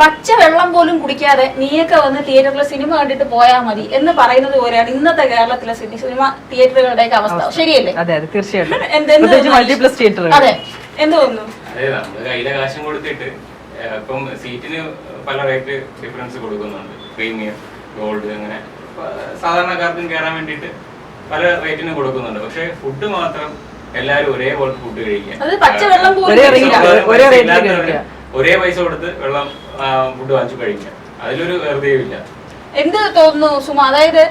പച്ച വെള്ളം പോലും കുടിക്കാതെ നീയൊക്കെ വന്ന് തിയേറ്ററിൽ സിനിമ കണ്ടിട്ട് പോയാൽ മതി എന്ന് പറയുന്നത് പോലെയാണ് ഇന്നത്തെ കേരളത്തിലെ സിനി- സിനിമ തിയേറ്ററുകളുടെയൊക്കെ അവസ്ഥ. ശരിയല്ലേ? അതെ അതെ തീർച്ചയായിട്ടും? മൾട്ടിപ്ലസ് തിയേറ്ററുകൾ അതെ. എന്ത് തോന്നുന്നു അതെ നമ്മൾ കയ്യിലെ കാശും കൊടുത്തിട്ട് ഇപ്പം സീറ്റിന് പല റേറ്റ് ഡിഫറൻസ് കൊടുക്കുന്നുണ്ട്. പ്രീമിയം ഗോൾഡ് അങ്ങനെ. സാധാരണക്കാർക്കും കയറാൻ വേണ്ടിയിട്ട് പല റേറ്റിന് കൊടുക്കുന്നുണ്ട്. പക്ഷെ ഫുഡ് മാത്രം എല്ലാവരും ഒരേപോലെ ഫുഡ് കഴിക്കുക. അത് പച്ചവെള്ളം പോലും ഒരേ പൈസ കൊടുത്ത് വെള്ളം ഫുഡ് വാങ്ങിച്ചു കഴിക്കുക അതിലൊരു വെറുതെയും എന്ത് തോന്നുന്നു സുമ? അതായത്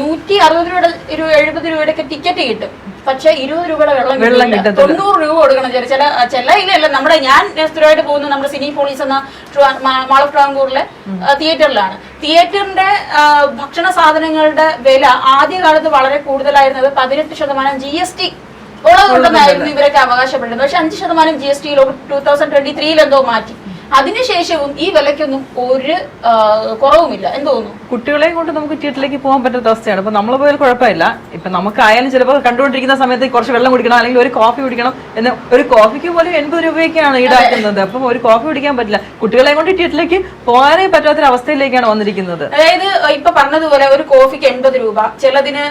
നൂറ്റി അറുപത് രൂപയുടെ ഒരു എഴുപത് രൂപയുടെ ഒക്കെ ടിക്കറ്റ് കിട്ടും. പക്ഷെ ഇരുപത് രൂപയുടെ വെള്ളം വെള്ളം കിട്ടില്ല. തൊണ്ണൂറ് രൂപ കൊടുക്കണം. ചില ചില ചില ഇല്ലല്ല നമ്മുടെ ഞാൻ സ്ഥിരമായിട്ട് പോകുന്ന നമ്മുടെ സിനി പോളീസ് എന്ന മാൾ ഓഫ് ട്രാങ്കൂറിലെ തിയേറ്ററിലാണ്. തിയേറ്ററിന്റെ ഭക്ഷണ സാധനങ്ങളുടെ വില ആദ്യ കാലത്ത് വളരെ കൂടുതലായിരുന്നത് പതിനെട്ട് ശതമാനം ജി എസ് ടി ഉള്ളതുകൊണ്ടെന്നായിരുന്നു ഇവരൊക്കെ അവകാശപ്പെടുന്നത്. പക്ഷെ അഞ്ച് ശതമാനം ജി എസ് ടിയിൽ ടൂ തൗസൻഡ് ട്വന്റി ത്രീയിൽ എന്തോ മാറ്റി. അതിനുശേഷവും ഈ വിലയ്ക്കൊന്നും ഒരു കുറവുമില്ല. എന്ത് തോന്നുന്നു? കുട്ടികളെയും കൊണ്ട് നമുക്ക് തിയേറ്ററിലേക്ക് പോകാൻ പറ്റാത്ത അവസ്ഥയാണ്. ഇപ്പൊ നമ്മൾ പോയാൽ കുഴപ്പമില്ല. ഇപ്പൊ നമുക്കായാലും ചിലപ്പോൾ കണ്ടുകൊണ്ടിരിക്കുന്ന സമയത്ത് കുറച്ച് വെള്ളം കുടിക്കണം അല്ലെങ്കിൽ ഒരു കോഫി കുടിക്കണം എന്ന് ഒരു കോഫിക്ക് പോലും എൺപത് രൂപയൊക്കെയാണ് ഈടാക്കുന്നത്. അപ്പം ഒരു കോഫി കുടിക്കാൻ പറ്റില്ല. കുട്ടികളെ കൊണ്ട് തിയേറ്ററിലേക്ക് പോകാനേ പറ്റാത്തൊരു അവസ്ഥയിലേക്കാണ് വന്നിരിക്കുന്നത്. അതായത് ഇപ്പൊ പറഞ്ഞതുപോലെ ഒരു കോഫിക്ക് എൺപത് രൂപ ചിലതിന്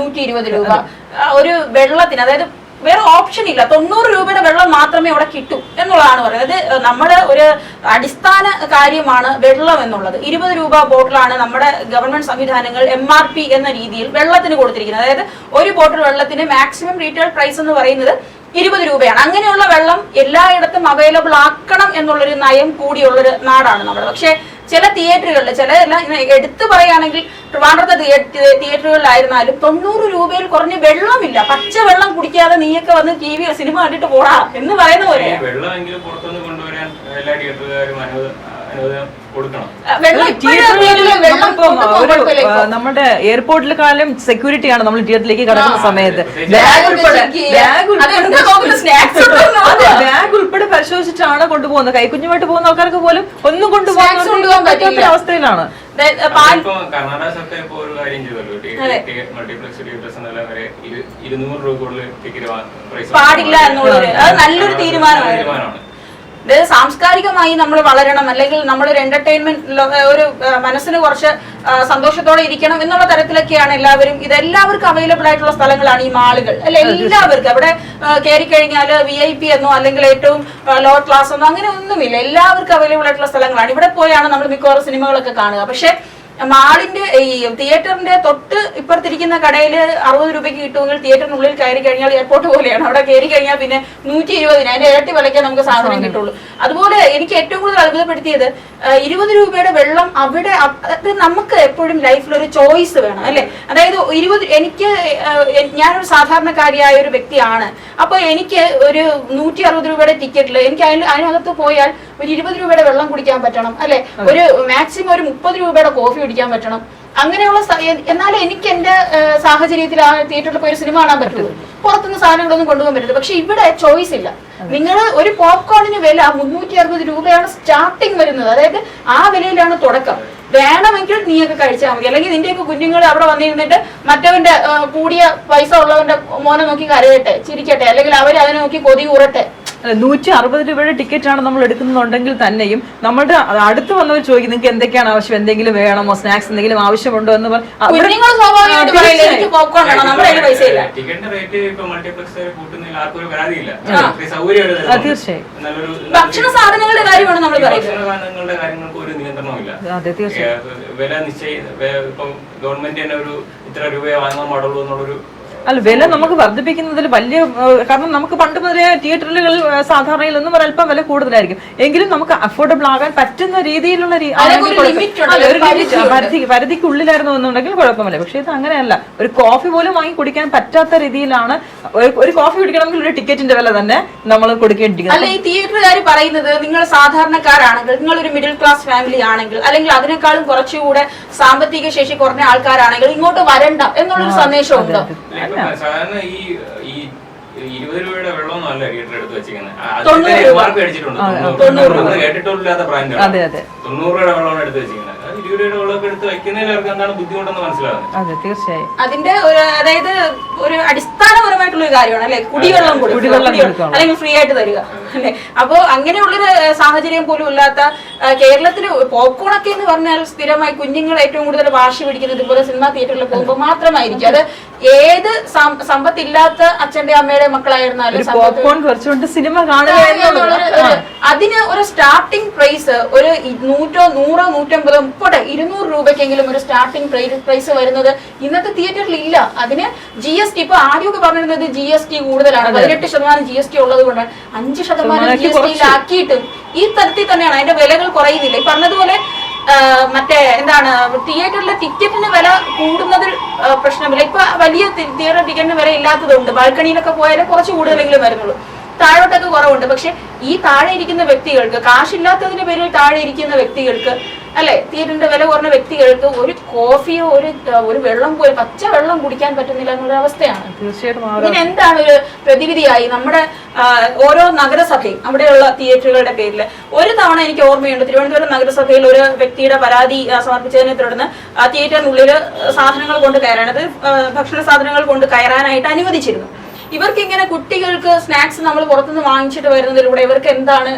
നൂറ്റി ഇരുപത് രൂപ. ഒരു വെള്ളത്തിന് അതായത് വേറെ ഓപ്ഷൻ ഇല്ല. തൊണ്ണൂറ് രൂപയുടെ വെള്ളം മാത്രമേ അവിടെ കിട്ടൂ എന്നുള്ളതാണ് പറയുന്നത്. നമ്മുടെ ഒരു അടിസ്ഥാന കാര്യമാണ് വെള്ളം എന്നുള്ളത്. ഇരുപത് രൂപ ബോട്ടിലാണ് നമ്മുടെ ഗവൺമെന്റ് സംവിധാനങ്ങൾ എം ആർ പി എന്ന രീതിയിൽ വെള്ളത്തിന് കൊടുത്തിരിക്കുന്നത്. അതായത് ഒരു ബോട്ടിൽ വെള്ളത്തിന് മാക്സിമം റീറ്റെയിൽ പ്രൈസ് എന്ന് പറയുന്നത് ഇരുപത് രൂപയാണ്. അങ്ങനെയുള്ള വെള്ളം എല്ലായിടത്തും അവൈലബിൾ ആക്കണം എന്നുള്ളൊരു നയം കൂടിയുള്ളൊരു നാടാണ് നമ്മുടെ. പക്ഷേ ചില തിയേറ്ററുകളിൽ ചില എടുത്തു പറയുകയാണെങ്കിൽ ട്രിവാൻഡ്രത്തെ തിയേ- തിയേറ്ററുകളിലായിരുന്നാലും തൊണ്ണൂറ് രൂപയിൽ കുറഞ്ഞ് വെള്ളമില്ല പച്ച വെള്ളം കുടിക്കാതെ നീയൊക്കെ വന്ന് ടി വി സിനിമ കണ്ടിട്ട് പോടാ എന്ന് പറയുന്ന പോലെ. വെള്ളമെങ്കിലും പുറത്തുനിന്ന് കൊണ്ടുവരാൻ എല്ലാ തിയേറ്ററുകാരും നമ്മുടെ എയർപോർട്ടിൽ കാലം സെക്യൂരിറ്റി ആണ് നമ്മൾ തിയേറ്ററിലേക്ക് കടക്കുന്ന സമയത്ത്. ബാഗ് ഉൾപ്പെടെ. ബാഗ് ഉൾപ്പെടെ പരിശോധിച്ചിട്ടാണ് കൊണ്ടുപോകുന്നത്. കൈക്കുഞ്ഞുമായിട്ട് പോകുന്ന ആൾക്കാർക്ക് പോലും ഒന്നും കൊണ്ടുപോകാൻ പറ്റാത്ത പറ്റില്ല. അവസ്ഥയിലാണ് കർണാടക സർക്കാർ ഒരു കാര്യം ചെയ്തല്ലോ. മൾട്ടിപ്ലക്സ് തിയേറ്റേഴ്സ് എന്നെല്ലാം വരെ ഇരു- ഇരുന്നൂറ് രൂപ കൂടുതൽ ടിക്കറ്റ് പ്രൈസ് പാടില്ല എന്നുള്ളത്. അത് നല്ലൊരു തീരുമാനമായിരുന്നു. തീരുമാനമാണ്. ഇത് സാംസ്കാരികമായി നമ്മൾ വളരണം അല്ലെങ്കിൽ നമ്മൾ ഒരു എന്റർടൈൻമെന്റ് ഒരു മനസ്സിന് കുറച്ച് സന്തോഷത്തോടെ ഇരിക്കണം എന്നുള്ള തരത്തിലൊക്കെയാണ് എല്ലാവരും ഇതെല്ലാവർക്കും അവൈലബിൾ ആയിട്ടുള്ള സ്ഥലങ്ങളാണ് ഈ മാളുകൾ. അല്ലെ എല്ലാവർക്കും. അവിടെ കയറി കഴിഞ്ഞാൽ വി ഐ പി എന്നോ അല്ലെങ്കിൽ ഏറ്റവും ലോ ക്ലാസ് എന്നോ അങ്ങനെ ഒന്നുമില്ല. എല്ലാവർക്കും അവൈലബിൾ ആയിട്ടുള്ള സ്ഥലങ്ങളാണ്. ഇവിടെ പോയാണ് നമ്മൾ മിക്കവാറും സിനിമകളൊക്കെ കാണുക. പക്ഷെ മാളിന്റെ ഈ തിയേറ്ററിന്റെ തൊട്ട് ഇപ്പുറത്തിരിക്കുന്ന കടയിൽ അറുപത് രൂപയ്ക്ക് കിട്ടുമെങ്കിൽ തിയേറ്ററിനുള്ളിൽ കയറി കഴിഞ്ഞാൽ എയർപോർട്ട് പോലെയാണ്. അവിടെ കയറി കഴിഞ്ഞാൽ പിന്നെ നൂറ്റി ഇരുപതിന് അതിന്റെ ഇരട്ടി വിലയ്ക്കേ നമുക്ക് സാധനം കിട്ടുള്ളൂ. അതുപോലെ എനിക്ക് ഏറ്റവും കൂടുതൽ അത്ഭുതപ്പെടുത്തിയത് ഇരുപത് രൂപയുടെ വെള്ളം അവിടെ അത് നമുക്ക് എപ്പോഴും ലൈഫിൽ ഒരു ചോയ്സ് വേണം അല്ലെ? അതായത് ഇരുപത് എനിക്ക് ഞാനൊരു സാധാരണക്കാരിയായ ഒരു വ്യക്തിയാണ്. അപ്പൊ എനിക്ക് ഒരു നൂറ്റി അറുപത് രൂപയുടെ ടിക്കറ്റിൽ എനിക്ക് അതിൽ അതിനകത്ത് പോയാൽ ഒരു ഇരുപത് രൂപയുടെ വെള്ളം കുടിക്കാൻ പറ്റണം അല്ലെ? ഒരു മാക്സിമം ഒരു മുപ്പത് രൂപയുടെ കോഫി കുടിക്കാൻ പറ്റണം. അങ്ങനെയുള്ള എന്നാൽ എനിക്ക് എന്റെ സാഹചര്യത്തിൽ ആ തിയേറ്ററിൽ പോയി ഒരു സിനിമ കാണാൻ പറ്റുള്ളൂ പുറത്തുനിന്ന് സാധനങ്ങളൊന്നും കൊണ്ടുപോകാൻ പറ്റില്ല പക്ഷെ ഇവിടെ ചോയ്സ് ഇല്ല. നിങ്ങൾ ഒരു പോപ്കോണിന് വില മുന്നൂറ്റി അറുപത് രൂപയാണ് സ്റ്റാർട്ടിങ് വരുന്നത്. അതായത് ആ വിലയിലാണ് തുടക്കം. വേണമെങ്കിൽ നീയൊക്കെ കഴിച്ചാൽ മതി. അല്ലെങ്കിൽ നിന്റെയൊക്കെ കുഞ്ഞുങ്ങൾ അവിടെ വന്നിരുന്നിട്ട് മറ്റവന്റെ കൂടിയ പൈസ ഉള്ളവന്റെ മോനെ നോക്കി കരയട്ടെ ചിരിക്കട്ടെ. അല്ലെങ്കിൽ അവർ അതിനെ നോക്കി കൊതി കൂറട്ടെ. നൂറ്റി അറുപത് രൂപയുടെ ടിക്കറ്റ് ആണ് നമ്മൾ എടുക്കുന്നുണ്ടെങ്കിൽ തന്നെയും നമ്മുടെ അടുത്ത് വന്നവർ ചോദിക്കും നിങ്ങൾക്ക് എന്തൊക്കെയാണ് ആവശ്യം? എന്തെങ്കിലും വേണമോ? സ്നാക്സ് എന്തെങ്കിലും ആവശ്യമുണ്ടോ? എന്ന് പറഞ്ഞു തീർച്ചയായും. ഭക്ഷണ സാധനങ്ങളുടെ കാര്യമാണ് നമ്മൾ പറയുന്നത്. സാധനങ്ങളുടെ കാര്യങ്ങൾക്ക് ഒരു നിയന്ത്രണമില്ല അതെ തീർച്ചയായും. ഏ, വില നിശ്ചയി ഗവൺമെന്റ് തന്നെ ഒരു ഇത്ര രൂപയെ വാങ്ങാൻ പാടുള്ളൂ എന്നുള്ളൊരു അല്ല വില നമുക്ക് വർദ്ധിപ്പിക്കുന്നതിൽ വലിയ കാരണം നമുക്ക് പണ്ട് മുതലേ തിയേറ്ററുകൾ സാധാരണയിൽ നിന്നും അല്പം വില കൂടുതലായിരിക്കും. എങ്കിലും നമുക്ക് അഫോർഡബിൾ ആകാൻ പറ്റുന്ന രീതിയിലുള്ള. പരിധിക്കുള്ളിലായിരുന്നു എന്നുണ്ടെങ്കിൽ കുഴപ്പമില്ല. പക്ഷെ ഇത് അങ്ങനെയല്ല. ഒരു കോഫി പോലും വാങ്ങി കുടിക്കാൻ പറ്റാത്ത രീതിയിലാണ് ഒരു- കോഫി കുടിക്കണമെങ്കിൽ ഒരു ടിക്കറ്റിന്റെ വില തന്നെ നമ്മൾ കൊടുക്കേണ്ടിരിക്കുന്നത് അല്ല ഈ തിയേറ്ററുകാർ പറയുന്നത് നിങ്ങൾ സാധാരണക്കാരാണെങ്കിൽ നിങ്ങൾ ഒരു മിഡിൽ ക്ലാസ് ഫാമിലി ആണെങ്കിൽ അല്ലെങ്കിൽ അതിനേക്കാളും കുറച്ചുകൂടെ സാമ്പത്തിക ശേഷി കുറഞ്ഞ ആൾക്കാരാണെങ്കിൽ ഇങ്ങോട്ട് വരണ്ട എന്നുള്ളൊരു സന്ദേശം സാധാരണ ഈ ഈ ഇരുപത് രൂപയുടെ വെള്ളമൊന്നും അല്ല തിയേറ്റർ എടുത്ത് വെച്ചിരിക്കുന്നത് തൊണ്ണൂറ് അതിന്റെ രൂപ. മാർക്ക് അടിച്ചിട്ടുണ്ട്. ആ, തൊണ്ണൂറ് തൊണ്ണൂറ് രൂപ. നമ്മൾ കേട്ടിട്ടില്ലാത്ത ബ്രാൻഡ് അതെ അതെ. തൊണ്ണൂറ് രൂപയുടെ വെള്ളമാണ് എടുത്ത് വെച്ചിരിക്കുന്നത് അത് തീർച്ചയായും. അതിന്റെ ഒരു അതായത് ഒരു അടിസ്ഥാനപരമായിട്ടുള്ള ഒരു കാര്യമാണ് അല്ലെ? കുടിവെള്ളം കൊടുക്കുക. അല്ലെങ്കിൽ ഫ്രീ ആയിട്ട് തരിക അല്ലെ? അപ്പോ അങ്ങനെയുള്ളൊരു സാഹചര്യം പോലും ഇല്ലാത്ത കേരളത്തിൽ പോപ്കോൺ ഒക്കെ എന്ന് പറഞ്ഞാൽ സ്ഥിരമായി കുഞ്ഞുങ്ങൾ ഏറ്റവും കൂടുതൽ വാശി പിടിക്കുന്നത് ഇതുപോലെ സിനിമാ തിയേറ്ററിൽ പോകുമ്പോൾ മാത്രമായിരിക്കും. അത് ഏത് സമ്പത്ത് സമ്പത്തില്ലാത്ത അച്ഛന്റെ അമ്മയുടെ മക്കളായിരുന്നാലും പോപ്കോൺ കുറച്ചുകൊണ്ട് സിനിമ കാണുക അതിന് ഒരു സ്റ്റാർട്ടിംഗ് പ്രൈസ് ഒരു നൂറ്റോ നൂറോ നൂറ്റമ്പതോ മുപ്പോട്ടെ ഇരുന്നൂറ് രൂപയ്ക്കെങ്കിലും ഒരു സ്റ്റാർട്ടിംഗ് പ്രൈസ് വരുന്നത് ഇന്നത്തെ തിയേറ്ററിൽ ഇല്ല. അതിന് ജി എസ് ടി ഇപ്പൊ ആദ്യമൊക്കെ പറഞ്ഞിരുന്നത് ജി എസ് ടി കൂടുതലാണ്. പതിനെട്ട് ശതമാനം ജി എസ് ടി ഉള്ളത് കൊണ്ട് അഞ്ച് ശതമാനം ജി എസ് ടിയിലാക്കിയിട്ടും ഈ തരത്തിൽ തന്നെയാണ്. അതിന്റെ വിലകൾ കുറയുന്നില്ല. ഈ പറഞ്ഞതുപോലെ മറ്റേ എന്താണ് തിയേറ്ററിലെ ടിക്കറ്റിന് വില കൂടുന്നതിൽ പ്രശ്നമില്ല. ഇപ്പൊ വലിയ തിയേറ്റർ ടിക്കറ്റിന് വില ഇല്ലാത്തതുകൊണ്ട് ബാൽക്കണിയിലൊക്കെ പോയാലേ കുറച്ച് കൂടുതലെങ്കിലും വരുന്നുള്ളൂ. താഴോട്ടൊക്കെ കുറവുണ്ട്. പക്ഷെ ഈ താഴെ ഇരിക്കുന്ന വ്യക്തികൾക്ക് കാശില്ലാത്തതിന്റെ പേരിൽ താഴെ ഇരിക്കുന്ന വ്യക്തികൾക്ക് അല്ലെ? തീരിന്റെ വില കുറഞ്ഞ വ്യക്തികൾക്ക് ഒരു കോഫിയോ ഒരു ഒരു വെള്ളം പോലും പച്ച വെള്ളം കുടിക്കാൻ പറ്റുന്നില്ല എന്നുള്ള അവസ്ഥയാണ്. തീർച്ചയായിട്ടും ആ ഒരു ഇതിന് എന്താണ് ഒരു പ്രതിവിധിയായി? നമ്മുടെ ഓരോ നഗരസഭയും അവിടെയുള്ള തിയേറ്ററുകളുടെ പേരിൽ ഒരു തവണ എനിക്ക് ഓർമ്മയുണ്ട് തിരുവനന്തപുരം നഗരസഭയിൽ ഒരു വ്യക്തിയുടെ പരാതി സമർപ്പിച്ചതിനെ തുടർന്ന് ആ തിയേറ്ററിനുള്ളിൽ സാധനങ്ങൾ കൊണ്ട് കയറാൻ അത് ഭക്ഷണ സാധനങ്ങൾ കൊണ്ട് കയറാനായിട്ട് അനുവദിച്ചിരുന്നു. ഇവർക്ക് ഇങ്ങനെ കുട്ടികൾക്ക് സ്നാക്സ് നമ്മൾ പുറത്തുനിന്ന് വാങ്ങിച്ചിട്ട് വരുന്നതിലൂടെ ഇവർക്ക് എന്താണ്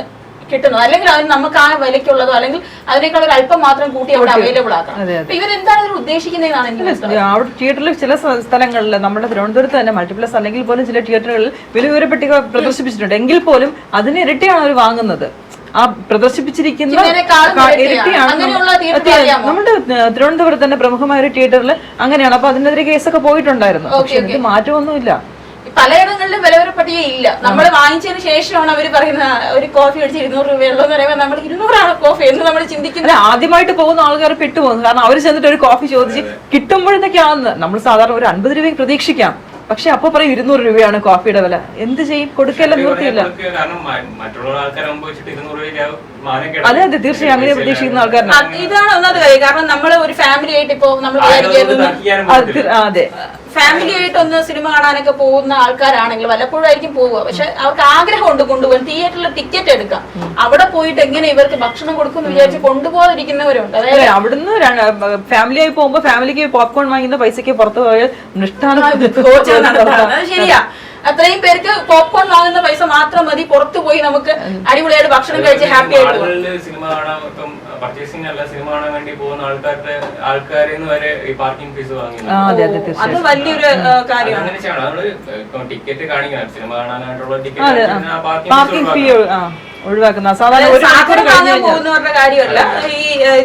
കിട്ടുന്നത്? അല്ലെങ്കിൽ അതിന് നമുക്ക് ആ വിലയ്ക്കുള്ളതോ അല്ലെങ്കിൽ അതിനേക്കാൾ ഒരു അല്പം മാത്രം കൂട്ടി അവിടെ അവൈലബിൾ ആക്കണം. ഇവർ എന്താണ് ഇവരെന്താണ് ഇതിൽ ഉദ്ദേശിക്കുന്നതെന്നാണ് എനിക്ക് മനസ്സിലാവുന്നത്. അവിടെ തിയേറ്ററിൽ ചില സ്ഥ- സ്ഥലങ്ങളിൽ നമ്മുടെ തിരുവനന്തപുരത്ത് തന്നെ മൾട്ടിപ്ലസ് അല്ലെങ്കിൽ പോലും ചില തിയേറ്ററുകളിൽ വിലവിവര പട്ടിക പ്രദർശിപ്പിച്ചിട്ടുണ്ട്. എങ്കിൽ പോലും അതിന് ഇരട്ടിയാണ് അവർ വാങ്ങുന്നത്. ആ പ്രദർശിപ്പിച്ചിരിക്കുന്ന ഇരട്ടിയാണ്. നമ്മുടെ തിരുവനന്തപുരത്ത് തന്നെ പ്രമുഖമായ ഒരു തിയേറ്ററിൽ അങ്ങനെയാണ്. അപ്പൊ അതിനെതിരെ കേസൊക്കെ പോയിട്ടുണ്ടായിരുന്നു. പക്ഷെ മാറ്റമൊന്നുമില്ല. പലയിടങ്ങളിലും വിലവര പട്ടിക ഇല്ല. നമ്മൾ വാങ്ങിച്ചതിന് ശേഷമാണ് അവർ പറയുന്ന ഒരു കോഫി അടിച്ച് ഇരുന്നൂറ് രൂപയുള്ളൂ എന്ന് പറയുമ്പോൾ നമ്മൾ ഇരുന്നൂറാണ് കോഫി എന്ന് നമ്മൾ ചിന്തിക്കുന്നത്. അല്ല ആദ്യമായിട്ട് പോകുന്ന ആൾക്കാർ പെട്ടുപോകുന്നു. കാരണം അവർ ചെന്നിട്ട് ഒരു കോഫി ചോദിച്ച് കിട്ടുമ്പോഴത്തേക്കാണെന്ന് നമ്മൾ സാധാരണ ഒരു അൻപത് രൂപയ്ക്ക് പ്രതീക്ഷിക്കാം. പക്ഷെ അപ്പൊ പറയും ഇരുന്നൂറ് രൂപയാണ് കോഫിയുടെ വില. എന്ത് ചെയ്യും? കൊടുക്കല്ല നിവൃത്തിയില്ല. മാനം അതെ അതെ തീർച്ചയായും. അങ്ങനെ പ്രതീക്ഷിക്കുന്ന ആൾക്കാരാണ് ഇതാണ് ഒന്നാമത് കാര്യം. കാരണം നമ്മൾ ഒരു ഫാമിലി ആയിട്ട് ഇപ്പോ നമ്മൾ അതെ അത്. ഫാമിലി ആയിട്ട് ഒന്ന് സിനിമ കാണാനൊക്കെ പോകുന്ന ആൾക്കാരാണെങ്കിൽ വല്ലപ്പോഴും ആയിരിക്കും പോവുക. പക്ഷെ അവർക്ക് ആഗ്രഹമുണ്ട് കൊണ്ടുപോകാൻ. തിയേറ്ററിൽ ടിക്കറ്റ് എടുക്കാം. അവിടെ പോയിട്ട് എങ്ങനെ ഇവർക്ക് ഭക്ഷണം കൊടുക്കും എന്ന് വിചാരിച്ച് കൊണ്ടുപോകാതിരിക്കുന്നവരുണ്ട്. അതായത് അതെ അവിടുന്ന് ഫാമിലി ആയി പോകുമ്പോ ഫാമിലിക്ക് പോപ്കോൺ വാങ്ങുന്ന പൈസക്ക് പുറത്തു പോയാൽ ശരിയാ. അത്രയും പേർക്ക് പോപ്കോൺ വാങ്ങുന്ന മതി പുറത്തു പോയി നമുക്ക് അടിപൊളിയായിട്ട് ഭക്ഷണം കഴിച്ച് ഹാപ്പി ആയിട്ട് സിനിമ കാണാൻ ഇപ്പം പർച്ചേസിംഗ് അല്ല സിനിമ കാണാൻ വേണ്ടി പോകുന്ന ആൾക്കാരുടെ ആൾക്കാരിൽ വരെ ഈ പാർക്കിംഗ് ഫീസ് അതെ വലിയൊരു കാര്യമാണ്. അങ്ങനെ ചെയ്യണം. നമ്മൾ ഇപ്പം ടിക്കറ്റ് കാണിക്കണം. സിനിമ കാണാനായിട്ടുള്ള ടിക്കറ്റ് പാർക്കിംഗ് ഫീ ഒഴിവാക്കുന്ന സാധാരണ പോകുന്നവരുടെ കാര്യമല്ല. ഈ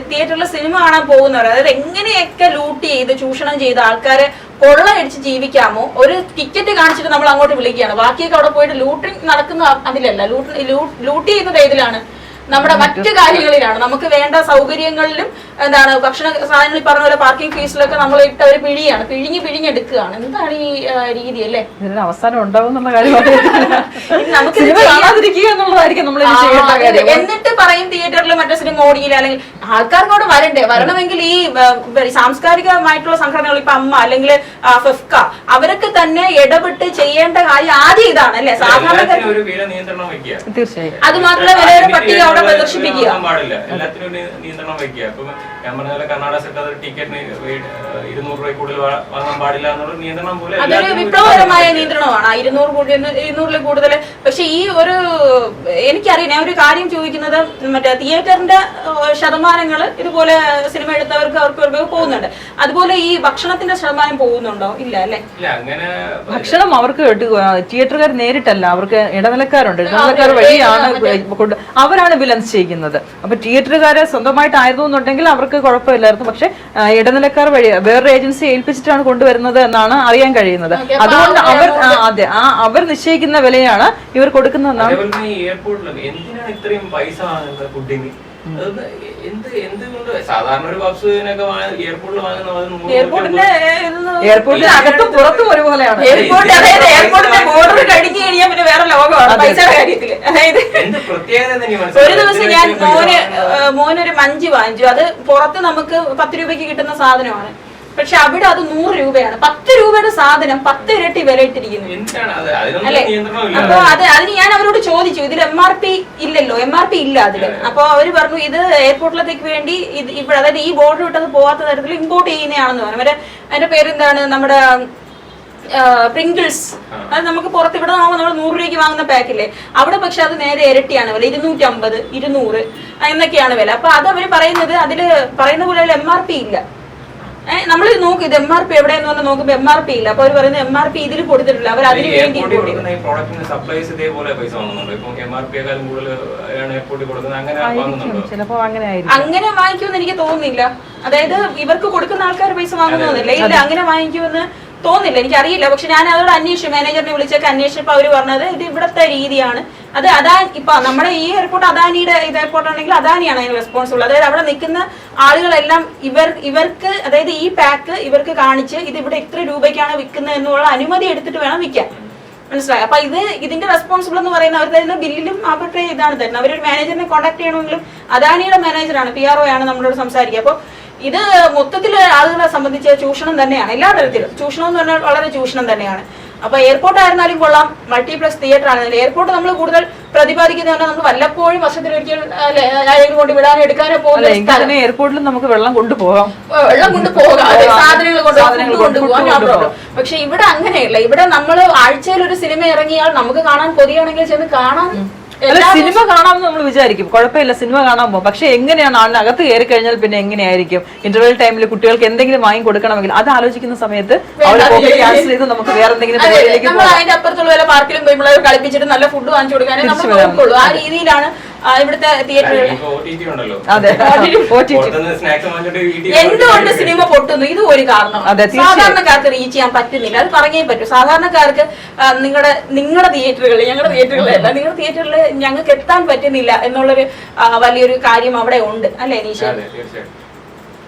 തിയേറ്ററിൽ സിനിമ കാണാൻ പോകുന്നവർ അതായത് എങ്ങനെയൊക്കെ ലൂട്ട് ചെയ്ത് ചൂഷണം ചെയ്ത് ആൾക്കാരെ കൊള്ളയടിച്ച് ജീവിക്കാമോ? ഒരു ടിക്കറ്റ് കാണിച്ചിട്ട് നമ്മൾ അങ്ങോട്ട് വിളിക്കുകയാണ്. ബാക്കിയൊക്കെ അവിടെ പോയിട്ട് ലൂട്ടിങ് നടക്കുന്ന അതിലല്ല. ലൂട്ട് ലൂട്ട് ചെയ്യുന്നത് ഏതിലാണ്? നമ്മുടെ മറ്റു കാര്യങ്ങളിലാണ്. നമുക്ക് വേണ്ട സൗകര്യങ്ങളിലും എന്താണ് ഭക്ഷണ സാധനങ്ങൾ പറഞ്ഞ പോലെ പാർക്കിംഗ് ഫീസിലൊക്കെ നമ്മൾ ഇട്ട ഒരു പിഴിയാണ്. പിഴിഞ്ഞ് പിഴിഞ്ഞെടുക്കുകയാണ്. എന്താണ് ഈ രീതി അല്ലേ? ഇതിന് അവസാനം ഉണ്ടാവും കാര്യം നമുക്ക്. കാണാതിരിക്കുക എന്നുള്ളതായിരിക്കും നമ്മൾ എന്നിട്ട് പറയും തിയേറ്ററിൽ മറ്റേ സിനിമ ഓടിയില്ല. അല്ലെങ്കിൽ ആൾക്കാർക്കോട് വരണ്ടേ? വരണമെങ്കിൽ ഈ സാംസ്കാരികമായിട്ടുള്ള സംഘടനകൾ ഇപ്പൊ അമ്മ അല്ലെങ്കിൽ ഫെഫ്ക അവരൊക്കെ തന്നെ ഇടപെട്ട് ചെയ്യേണ്ട കാര്യം ആദ്യം ഇതാണ് അല്ലെ? സാധാരണ അത് മാത്രമല്ല വിലയുടെ പട്ടിക അവിടെ പ്രദർശിപ്പിക്കുക. വാങ്ങാൻ പാടില്ല. എല്ലാത്തിനും നിയന്ത്രണം വെക്കുക അപ്പൊ ഞാൻ പറഞ്ഞ പോലെ കർണാടക അത് ടിക്കറ്റിന് ഇരുന്നൂറ് രൂപ കൂടുതൽ വാങ്ങാൻ പാടില്ല എന്നുള്ള നിയന്ത്രണം പോലെ അതൊരു വിപ്ലവകരമായ നിയന്ത്രണമാണ്. ഇരുന്നൂറ് കൂടി ഇരുന്നൂറിൽ കൂടുതൽ പക്ഷെ ഈ ഒരു എനിക്കറിയാം ഞാൻ ഒരു കാര്യം ചോദിക്കുന്നത് മറ്റേ തിയേറ്ററിന്റെ ശതമാനങ്ങൾ ഇതുപോലെ സിനിമ എടുത്തവർക്ക് അവർക്ക് പോകുന്നുണ്ട്. അതുപോലെ ഈ ഭക്ഷണത്തിന്റെ ശതമാനം പോകുന്നുണ്ടോ? ഇല്ല അല്ലെ? ഇല്ല അങ്ങനെ ഭക്ഷണം അവർക്ക് തിയേറ്ററുകാർ നേരിട്ടല്ല. അവർക്ക് ഇടനിലക്കാരുണ്ട്. ഇടനിലക്കാർ വഴിയാണ് അവരാണ് ബിൽ ചെയ്യുന്നത്. അപ്പൊ തിയേറ്ററുകാരെ സ്വന്തമായിട്ടായിരുന്നു എന്നുണ്ടെങ്കിൽ അവർക്ക് കുഴപ്പമില്ലായിരുന്നു. പക്ഷെ ഇടനിലക്കാർ വഴി വേറൊരു ഏജൻസി ഏൽപ്പിച്ചിട്ടാണ് കൊണ്ടുവരുന്നത് എന്നാണ് അറിയാൻ കഴിയുന്നത്. അതുകൊണ്ട് അവർ അതെ ആ അവർ നിശ്ചയിക്കുന്ന വിലയാണ് ഇവർ കൊടുക്കുന്നതെന്നാണ് എയർപോർട്ടിന്റെ എയർപോർട്ടിൽ അകത്തും പുറത്തും ഒരുപോലെയാണ്. എയർപോർട്ട് അതായത് എയർപോർട്ടിന്റെ ബോർഡർ കഴിഞ്ഞു കഴിഞ്ഞാൽ പിന്നെ വേറെ ലോകമാണ് പൈസയുടെ കാര്യത്തിൽ. അതായത് ഒരു ദിവസം ഞാൻ മോന്? മോനൊരു മഞ്ച് വാങ്ങിച്ചു. അത് പുറത്ത് നമുക്ക് പത്ത് രൂപയ്ക്ക് കിട്ടുന്ന സാധനമാണ്. പക്ഷെ അവിടെ അത് നൂറ് രൂപയാണ്. പത്ത് രൂപയുടെ സാധനം പത്ത് ഇരട്ടി വില ഇട്ടിരിക്കുന്നു. അല്ലെ? അപ്പൊ അത് അതിന് ഞാൻ അവരോട് ചോദിച്ചു ഇതിൽ എം ആർ പി ഇല്ലല്ലോ എം ആർ പി ഇല്ല അതിൽ. അപ്പൊ അവർ പറഞ്ഞു ഇത് എയർപോർട്ടിലത്തേക്ക് വേണ്ടി ഇത് ഇവിടെ അതായത് ഈ ബോർഡർ വിട്ടത് പോവാത്ത തരത്തിൽ ഇമ്പോർട്ട് ചെയ്യുന്നതാണെന്ന് പറഞ്ഞു. അവരെ അതിന്റെ പേരെന്താണ്? നമ്മുടെ പ്രിങ്കിൾസ് അത് നമുക്ക് പുറത്ത് ഇവിടെ നമ്മൾ നൂറ് രൂപയ്ക്ക് വാങ്ങുന്ന പാക്കില്ലേ അവിടെ പക്ഷെ അത് നേരെ ഇരട്ടിയാണ് വില. ഇരുന്നൂറ്റി അമ്പത് ഇരുന്നൂറ് എന്നൊക്കെയാണ് വില. അപ്പൊ അത് അവർ പറയുന്നത് അതിൽ പറയുന്ന പോലെ എം ആർ പി ഇല്ല. നമ്മൾ നോക്കും ഇത് എം ആർ പി എവിടെയെന്ന് പറഞ്ഞാൽ നോക്കുമ്പോൾ എം ആർ പി ഇല്ല. അപ്പൊ അവർ പറയുന്നത് എം ആർ പി ഇതിൽ കൊടുത്തിട്ടില്ല. അവർ അതിന് വേണ്ടി അങ്ങനെ വാങ്ങുന്നുണ്ടോ? ചിലപ്പോ അങ്ങനെ ആയിരിക്കും. അങ്ങനെ വാങ്ങിക്കുമെന്ന് എനിക്ക് തോന്നുന്നില്ല. അതായത് ഇവർക്ക് കൊടുക്കുന്ന ആൾക്കാർ പൈസ വാങ്ങുന്നില്ല ഇല്ല അങ്ങനെ വാങ്ങിക്കുമെന്ന് തോന്നില്ല എനിക്കറിയില്ല. പക്ഷെ ഞാൻ അതോട് അന്വേഷിച്ചു. മാനേജറിനെ വിളിച്ചൊക്കെ അന്വേഷിച്ചപ്പോൾ അവർ പറഞ്ഞത് ഇത് ഇവിടുത്തെ രീതിയാണ്. അത് അതാ ഇപ്പൊ നമ്മുടെ ഈ എയർപോർട്ട് അദാനിയുടെ ഇത് എയർപോർട്ട് ആണെങ്കിൽ അദാനിയാണ് അതിന് റെസ്പോൺസിബിൾ അതായത് അവിടെ നിൽക്കുന്ന ആളുകളെല്ലാം ഇവർ ഇവർക്ക് അതായത് ഈ പാക്ക് ഇവർക്ക് കാണിച്ച് ഇത് ഇവിടെ ഇത്ര രൂപയ്ക്കാണ് വിൽക്കുന്നത് എന്നുള്ള അനുമതി എടുത്തിട്ട് വേണം വിൽക്കാൻ. മനസ്സിലായി? അപ്പൊ ഇത് ഇതിന്റെ റെസ്പോൺസിബിൾ എന്ന് പറയുന്ന അവർ തരുന്ന ബില്ലിലും അവരുടെ ഇതാണ് തരുന്നത്. അവരൊരു മാനേജറിനെ കോൺടാക്ട് ചെയ്യണമെങ്കിലും അദാനിയുടെ മാനേജറാണ് പി ആർ ഒ ആണ് നമ്മളോട് സംസാരിക്കുക. അപ്പോൾ ഇത് മൊത്തത്തിൽ ആളുകളെ സംബന്ധിച്ച് ചൂഷണം തന്നെയാണ് എല്ലാ തരത്തിലും. ചൂഷണം എന്ന് പറഞ്ഞാൽ വളരെ ചൂഷണം തന്നെയാണ്. അപ്പൊ എയർപോർട്ട് ആയിരുന്നാലും കൊള്ളാം. മൾട്ടിപ്ലക്സ് തിയേറ്റർ ആണെങ്കിലും എയർപോർട്ട് നമ്മൾ കൂടുതൽ പ്രതിപാദിക്കുന്നതാണ് നമ്മൾ വല്ലപ്പോഴും വർഷത്തിലൊരിക്കൽ ഒരിക്കൽ ആരെങ്കിലും കൊണ്ട് വിടാനോ എടുക്കാനോ പോകുന്ന എയർപോർട്ടിൽ നമുക്ക് വെള്ളം കൊണ്ടുപോകാം. വെള്ളം. സാധനങ്ങൾ കൊണ്ടുപോകാം, കൊണ്ടുപോകാം. പക്ഷെ ഇവിടെ അങ്ങനെയല്ല. ഇവിടെ നമ്മൾ ആഴ്ചയിൽ ഒരു സിനിമ ഇറങ്ങിയാൽ നമുക്ക് കാണാൻ കൊതിയാണെങ്കിൽ ചെന്ന് കാണാൻ സിനിമ കാണാമെന്ന് നമ്മൾ വിചാരിക്കും. കുഴപ്പമില്ല സിനിമ കാണാൻ പോകും. പക്ഷെ എങ്ങനെയാണ് ആളിനകത്ത് കയറി കഴിഞ്ഞാൽ പിന്നെ എങ്ങനെയായിരിക്കും? ഇന്റർവെൽ ടൈമിൽ കുട്ടികൾക്ക് എന്തെങ്കിലും വാങ്ങി കൊടുക്കണമെങ്കിൽ അത് ആലോചിക്കുന്ന സമയത്ത് ക്യാൻസൽ ചെയ്ത് നമുക്ക് വേറെ എന്തെങ്കിലും പരിപാടിയിലേക്ക് അതിന്റെ അപ്പുറത്തുള്ള പാർക്കിലും പോയി കളിപ്പിച്ചിട്ട് നല്ല ഫുഡ് വാങ്ങിച്ചു കൊടുക്കാനേ ആ രീതിയിലാണ് ഇവിടുത്തെ എന്തുകൊണ്ട് സിനിമ പൊട്ടുന്നു? ഇത് ഒരു കാരണം. സാധാരണക്കാർക്ക് റീച്ച് ചെയ്യാൻ പറ്റുന്നില്ല. അത് പറഞ്ഞേ പറ്റൂ. സാധാരണക്കാർക്ക് നിങ്ങളുടെ നിങ്ങളുടെ തിയേറ്ററുകളിൽ ഞങ്ങളുടെ തിയേറ്ററുകളിലല്ല നിങ്ങളുടെ തിയേറ്ററിൽ ഞങ്ങൾക്ക് എത്താൻ പറ്റുന്നില്ല എന്നുള്ളൊരു വലിയൊരു കാര്യം അവിടെ ഉണ്ട്. അല്ലേ തീർച്ചയായും.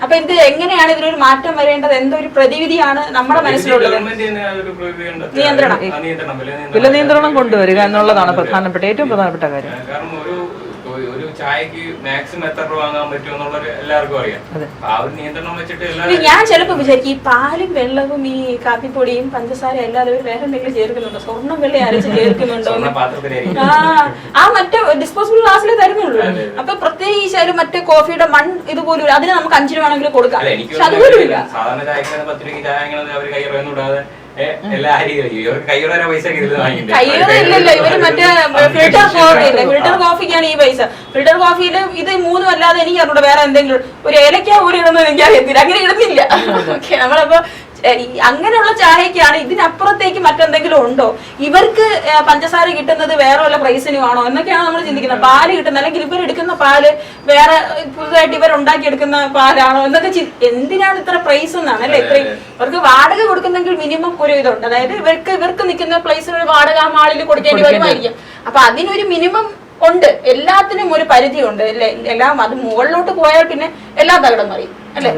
അപ്പൊ ഇത് എങ്ങനെയാണ് ഇതിനൊരു മാറ്റം വരേണ്ടത് എന്തോ ഒരു പ്രതിവിധിയാണ് നമ്മുടെ മനസ്സിലുള്ളത്. നിയന്ത്രണം. വില നിയന്ത്രണം കൊണ്ടുവരിക എന്നുള്ളതാണ് പ്രധാനപ്പെട്ട ഏറ്റവും പ്രധാനപ്പെട്ട കാര്യം കാരണം ഒരു ഒരു- ഒരു ചായക്ക് മാക്സിമം എത്ര രൂപ വാങ്ങാൻ പറ്റും എന്നുള്ളത് എല്ലാവർക്കും അറിയാം. ആ ഒരു നിയന്ത്രണം വെച്ചിട്ട് ഞാൻ ചിലപ്പോ വിചാരിക്കും ഈ പാലും വെള്ളവും ഈ കാപ്പിപ്പൊടിയും പഞ്ചസാര അല്ലാതെ ഇവർ വേറെ എന്തെങ്കിലും ചേർക്കുന്നുണ്ടോ സ്വർണം വെള്ളി അരച്ച് ചേർക്കുന്നുണ്ടോ ആ ആ മറ്റേ ഡിസ്പോസിബിൾ ഗ്ലാസ്സിലേ തരുന്നുള്ളൂ. അപ്പൊ പ്രത്യേകിച്ച് മറ്റേ കോഫിയുടെ മൺ ഇതുപോലും. അതിന് നമുക്ക് അഞ്ചു ആണെങ്കിലും കൊടുക്കാം. പക്ഷെ സാധാരണ ചായക്ക് പത്ത് രൂപയ്ക്ക് ചായ വാങ്ങണത് അവർ ഇടാതെ ഇവർ മറ്റേ ഫിൽറ്റർ കോഫി ഇല്ലേ? ഫിൽറ്റർ കോഫിക്കാണ് ഈ പൈസ. ഫിൽറ്റർ കോഫിയിൽ ഇത് മൂന്നും അല്ലാതെ എനിക്ക് അറിഞ്ഞൂടെ വേറെ എന്തെങ്കിലും ഒരു ഏലക്ക പോലും ഇടുന്നത് എനിക്ക് അറിയത്തില്ല. അങ്ങനെ ഇടുന്നില്ല. ഓക്കെ നമ്മളപ്പോ അങ്ങനെയുള്ള ചായക്കാണ് ഇതിനപ്പുറത്തേക്ക് മറ്റെന്തെങ്കിലും ഉണ്ടോ? ഇവർക്ക് പഞ്ചസാര കിട്ടുന്നത് വേറെ വല്ല പ്രൈസിനും ആണോ എന്നൊക്കെയാണ് നമ്മൾ ചിന്തിക്കുന്നത്. പാൽ കിട്ടുന്നത് അല്ലെങ്കിൽ ഇവർ എടുക്കുന്ന പാൽ വേറെ പുതുതായിട്ട് ഇവർ ഉണ്ടാക്കിയെടുക്കുന്ന പാലാണോ എന്നൊക്കെ എന്തിനാണ് ഇത്ര പ്രൈസ് എന്നാണ് അല്ലെ ഇത്രയും അവർക്ക് വാടക കൊടുക്കുന്നെങ്കിൽ മിനിമം ഒരു ഇതുണ്ട്. അതായത് ഇവർക്ക് ഇവർക്ക് നിൽക്കുന്ന പ്ലേസിന് ഒരു വാടക മാളിൽ കൊടുക്കേണ്ടി വരുമായിരിക്കും. അപ്പൊ അതിനൊരു മിനിമം ഉണ്ട്. എല്ലാത്തിനും ഒരു പരിധിയുണ്ട്. അല്ലെ എല്ലാം അത് മുകളിലോട്ട് പോയാൽ പിന്നെ എല്ലാം തകിടം മറിയും. അല്ലെ?